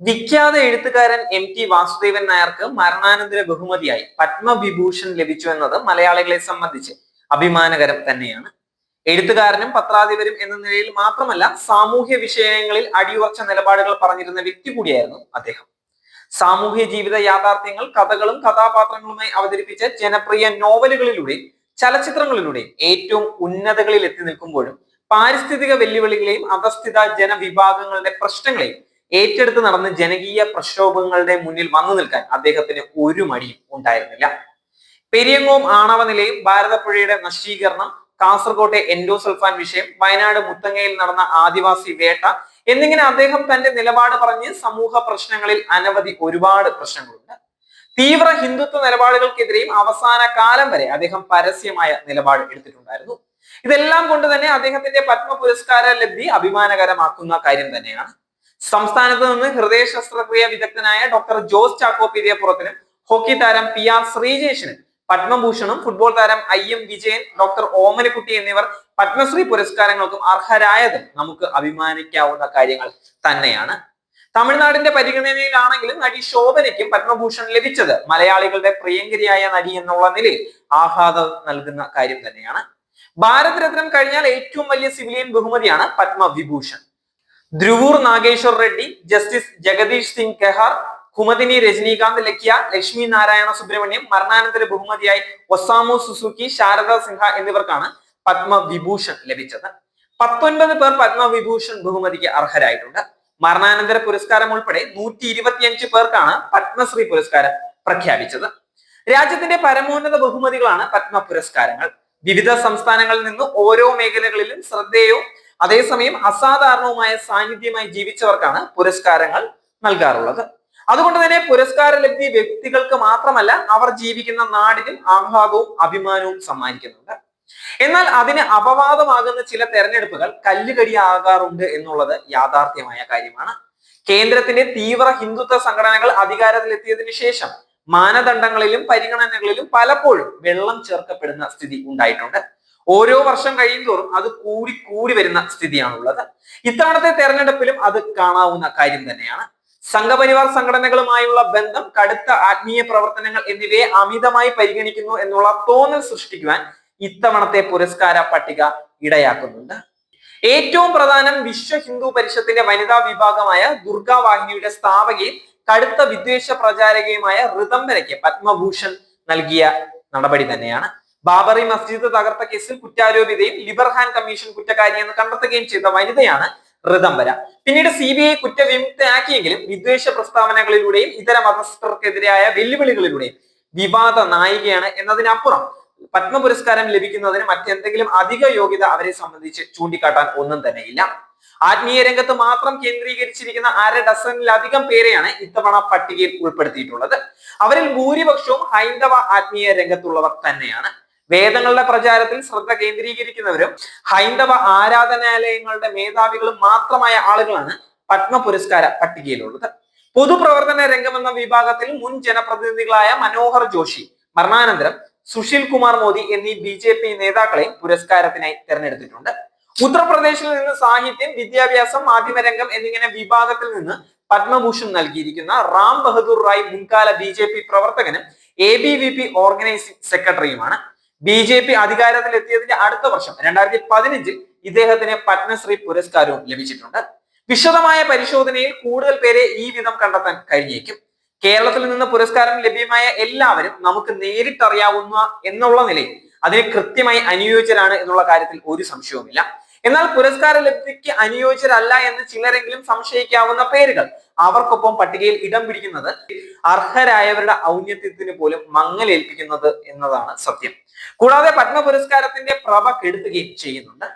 വിഖ്യാത എഴുത്തുകാരൻ M T Vasudevan നായർക്ക് മരണാനന്തര ബഹുമതിയായി പത്മവിഭൂഷൺ ലഭിച്ചു എന്നത് മലയാളികളെ സംബന്ധിച്ച് അഭിമാനകരം തന്നെയാണ്. എഴുത്തുകാരനും പത്രാധിപരും എന്ന നിലയിൽ മാത്രമല്ല സാമൂഹ്യ വിഷയങ്ങളിൽ അടിയുറച്ച നിലപാടുകൾ പറഞ്ഞിരുന്ന വ്യക്തി കൂടിയായിരുന്നു അദ്ദേഹം. സാമൂഹ്യ ജീവിത യാഥാർത്ഥ്യങ്ങൾ കഥകളും കഥാപാത്രങ്ങളുമായി അവതരിപ്പിച്ച ജനപ്രിയ നോവലുകളിലൂടെ ചലച്ചിത്രങ്ങളിലൂടെ ഏറ്റവും ഉന്നതകളിൽ എത്തി നിൽക്കുമ്പോഴും പാരിസ്ഥിതിക വെല്ലുവിളികളെയും അധസ്ഥിത ജനവിഭാഗങ്ങളുടെ പ്രശ്നങ്ങളെയും ഏറ്റെടുത്ത് നടന്ന് ജനകീയ പ്രക്ഷോഭങ്ങളുടെ മുന്നിൽ വന്നു നിൽക്കാൻ അദ്ദേഹത്തിന് ഒരു മടിയും ഉണ്ടായിരുന്നില്ല. പെരിയങ്ങോം ആണവ നിലയം ഭാരതപ്പുഴയുടെ നശീകരണം കാസർകോട്ടെ എൻഡോസൾഫാൻ വിഷയം വയനാട് മുത്തങ്ങയിൽ നടന്ന ആദിവാസി വേട്ട എന്നിങ്ങനെ അദ്ദേഹം തന്റെ നിലപാട് പറഞ്ഞ് സമൂഹ പ്രശ്നങ്ങളിൽ അനവധി ഒരുപാട് പ്രശ്നങ്ങളുണ്ട്. തീവ്ര ഹിന്ദുത്വ നിലപാടുകൾക്കെതിരെയും അവസാന കാലം വരെ അദ്ദേഹം പരസ്യമായ നിലപാട് എടുത്തിട്ടുണ്ടായിരുന്നു. ഇതെല്ലാം കൊണ്ട് തന്നെ അദ്ദേഹത്തിന്റെ പത്മ പുരസ്കാര ലബ്ധി അഭിമാനകരമാക്കുന്ന കാര്യം തന്നെയാണ്. സംസ്ഥാനത്ത് നിന്ന് ഹൃദയ ശസ്ത്രക്രിയ വിദഗ്ധനായ ഡോക്ടർ ജോസ് ചാക്കോ പിരിയപ്പുറത്തിനും ഹോക്കി താരം പി ആർ ശ്രീജേഷിനും പത്മഭൂഷണും ഫുട്ബോൾ താരം I M Vijayan doctor Omanakkutty എന്നിവർ പത്മശ്രീ പുരസ്കാരങ്ങൾക്കും അർഹരായതും. നമുക്ക് അഭിമാനിക്കാവുന്ന കാര്യങ്ങൾ തന്നെയാണ്. തമിഴ്നാടിന്റെ പരിഗണനയിലാണെങ്കിലും നടി ശോഭനയ്ക്കും പത്മഭൂഷൺ ലഭിച്ചത്. മലയാളികളുടെ പ്രിയങ്കരിയായ നടി എന്നുള്ള നിലയിൽ ആഹ്ലാദം നൽകുന്ന കാര്യം തന്നെയാണ്. ഭാരതരത്നം കഴിഞ്ഞാൽ ഏറ്റവും വലിയ സിവിലിയൻ ബഹുമതിയാണ് പത്മവിഭൂഷൺ. ധ്രുവൂർ നാഗേശ്വർ റെഡ്ഡി ജസ്റ്റിസ് ജഗദീഷ് സിംഗ് കെഹാർ കുമതിനി രജനീകാന്ത് ലക്കിയ ലക്ഷ്മി നാരായണ സുബ്രഹ്മണ്യം മരണാനന്തര ബഹുമതിയായി ഒസാമു സുസുക്കി ശാരദ സിൻഹ എന്നിവർക്കാണ് പത്മവിഭൂഷൺ ലഭിച്ചത്. പത്തൊൻപത് പേർ പത്മവിഭൂഷൺ ബഹുമതിക്ക് അർഹരായിട്ടുണ്ട്. മരണാനന്തര പുരസ്കാരം ഉൾപ്പെടെ നൂറ്റി ഇരുപത്തിയഞ്ച് പേർക്കാണ് പത്മശ്രീ പുരസ്കാരം പ്രഖ്യാപിച്ചത്. രാജ്യത്തിന്റെ പരമോന്നത ബഹുമതികളാണ് പത്മ പുരസ്കാരങ്ങൾ. വിവിധ സംസ്ഥാനങ്ങളിൽ നിന്ന് ഓരോ മേഖലകളിലും ശ്രദ്ധേയവും അതേസമയം അസാധാരണവുമായ സാന്നിധ്യമായി ജീവിച്ചവർക്കാണ് പുരസ്കാരങ്ങൾ നൽകാറുള്ളത്. അതുകൊണ്ട് തന്നെ പുരസ്കാര ലബ്ധി വ്യക്തികൾക്ക് മാത്രമല്ല അവർ ജീവിക്കുന്ന നാടിനും ആഹ്ലാദവും അഭിമാനവും സമ്മാനിക്കുന്നുണ്ട്. എന്നാൽ അതിന് അപവാദമാകുന്ന ചില തെരഞ്ഞെടുപ്പുകൾ കല്ലുകടിയാകാറുണ്ട് എന്നുള്ളത് യാഥാർത്ഥ്യമായ കാര്യമാണ്. കേന്ദ്രത്തിന്റെ തീവ്ര ഹിന്ദുത്വ സംഘടനകൾ അധികാരത്തിലെത്തിയതിനു ശേഷം മാനദണ്ഡങ്ങളിലും പരിഗണനകളിലും പലപ്പോഴും വെള്ളം ചേർക്കപ്പെടുന്ന സ്ഥിതി ഉണ്ടായിട്ടുണ്ട്. ഓരോ വർഷം കഴിയുന്തോറും അത് കൂടി കൂടി വരുന്ന സ്ഥിതിയാണുള്ളത്. ഇത്തവണത്തെ തെരഞ്ഞെടുപ്പിലും അത് കാണാവുന്ന കാര്യം തന്നെയാണ്. സംഘപരിവാർ സംഘടനകളുമായുള്ള ബന്ധം കടുത്ത ആത്മീയ പ്രവർത്തനങ്ങൾ എന്നിവയെ അമിതമായി പരിഗണിക്കുന്നു എന്നുള്ള തോന്നൽ സൃഷ്ടിക്കുവാൻ ഇത്തവണത്തെ പുരസ്കാര പട്ടിക ഇടയാക്കുന്നുണ്ട്. ഏറ്റവും പ്രധാനം വിശ്വ ഹിന്ദു പരിഷത്തിന്റെ വനിതാ വിഭാഗമായ ദുർഗാ വാഹിനിയുടെ സ്ഥാപകയും കടുത്ത വിദ്വേഷ പ്രചാരകയുമായ ഋതംബരയ്ക്ക് പത്മഭൂഷൺ നൽകിയ നടപടി തന്നെയാണ്. ബാബറി മസ്ജിദ് തകർത്ത കേസിൽ കുറ്റാരോപിതയും ലിബർഹാൻ കമ്മീഷൻ കുറ്റക്കാരിയെന്ന് കണ്ടെത്തുകയും ചെയ്ത വനിതയാണ് ഋതംബര പിന്നീട് സി ബി ഐ കുറ്റവിമുക്തയാക്കിയെങ്കിലും വിദ്വേഷ പ്രസ്താവനകളിലൂടെയും ഇതര മതസ്ഥർക്കെതിരായ വെല്ലുവിളികളിലൂടെയും വിവാദ നായികയാണ് എന്നതിനപ്പുറം പത്മ പുരസ്കാരം ലഭിക്കുന്നതിന് മറ്റെന്തെങ്കിലും അധിക യോഗ്യത അവരെ സംബന്ധിച്ച് ചൂണ്ടിക്കാട്ടാൻ ഒന്നും തന്നെയില്ല. ആത്മീയ രംഗത്ത് മാത്രം കേന്ദ്രീകരിച്ചിരിക്കുന്ന അര ഡസനിലധികം പേരെയാണ് ഇത്തവണ പട്ടികയിൽ ഉൾപ്പെടുത്തിയിട്ടുള്ളത്. അവരിൽ ഭൂരിപക്ഷവും ഹൈന്ദവ ആത്മീയ രംഗത്തുള്ളവർ തന്നെയാണ്. വേദങ്ങളുടെ പ്രചാരത്തിൽ ശ്രദ്ധ കേന്ദ്രീകരിക്കുന്നവരും ഹൈന്ദവ ആരാധനാലയങ്ങളുടെ മേധാവികളും മാത്രമായ ആളുകളാണ് പത്മ പുരസ്കാര പട്ടികയിലുള്ളത്. പൊതുപ്രവർത്തന രംഗമെന്ന വിഭാഗത്തിൽ മുൻ ജനപ്രതിനിധികളായ മനോഹർ ജോഷി മരണാനന്തരം സുശീൽ കുമാർ മോദി എന്നീ ബി ജെ പി നേതാക്കളെ പുരസ്കാരത്തിനായി തെരഞ്ഞെടുത്തിട്ടുണ്ട്. ഉത്തർപ്രദേശിൽ നിന്ന് സാഹിത്യം വിദ്യാഭ്യാസം മാധ്യമരംഗം എന്നിങ്ങനെ വിഭാഗത്തിൽ നിന്ന് പത്മഭൂഷൺ നൽകിയിരിക്കുന്ന റാം ബഹദൂർ റായ് മുൻകാല ബി ജെ പി പ്രവർത്തകനും A B V P organising സെക്രട്ടറിയുമാണ് B J P അധികാരത്തിൽ എത്തിയതിന്റെ അടുത്ത വർഷം രണ്ടായിരത്തി പതിനഞ്ചിൽ ഇദ്ദേഹത്തിന് പത്മശ്രീ പുരസ്കാരവും ലഭിച്ചിട്ടുണ്ട്. വിശദമായ പരിശോധനയിൽ കൂടുതൽ പേരെ ഈ വിധം കണ്ടെത്താൻ കഴിഞ്ഞേക്കും. കേരളത്തിൽ നിന്ന് പുരസ്കാരം ലഭ്യമായ എല്ലാവരും നമുക്ക് നേരിട്ടറിയാവുന്ന എന്നുള്ള നിലയിൽ അതിന് കൃത്യമായി അനുയോജ്യരാണ് എന്നുള്ള കാര്യത്തിൽ ഒരു സംശയവുമില്ല. എന്നാൽ പുരസ്കാര ലബ്ധിക്ക് അനുയോജ്യരല്ല എന്ന് ചിലരെങ്കിലും സംശയിക്കാവുന്ന പേരുകൾ. അവർക്കൊപ്പം പട്ടികയിൽ ഇടം പിടിക്കുന്നത് അർഹരായവരുടെ ഔന്നത്യത്തിന് പോലും മങ്ങലേൽപ്പിക്കുന്നത് എന്നതാണ് സത്യം. കൂടാതെ പത്മ പുരസ്കാരത്തിന്റെ പ്രഭ കെടുത്തുകയും ചെയ്യുന്നുണ്ട്.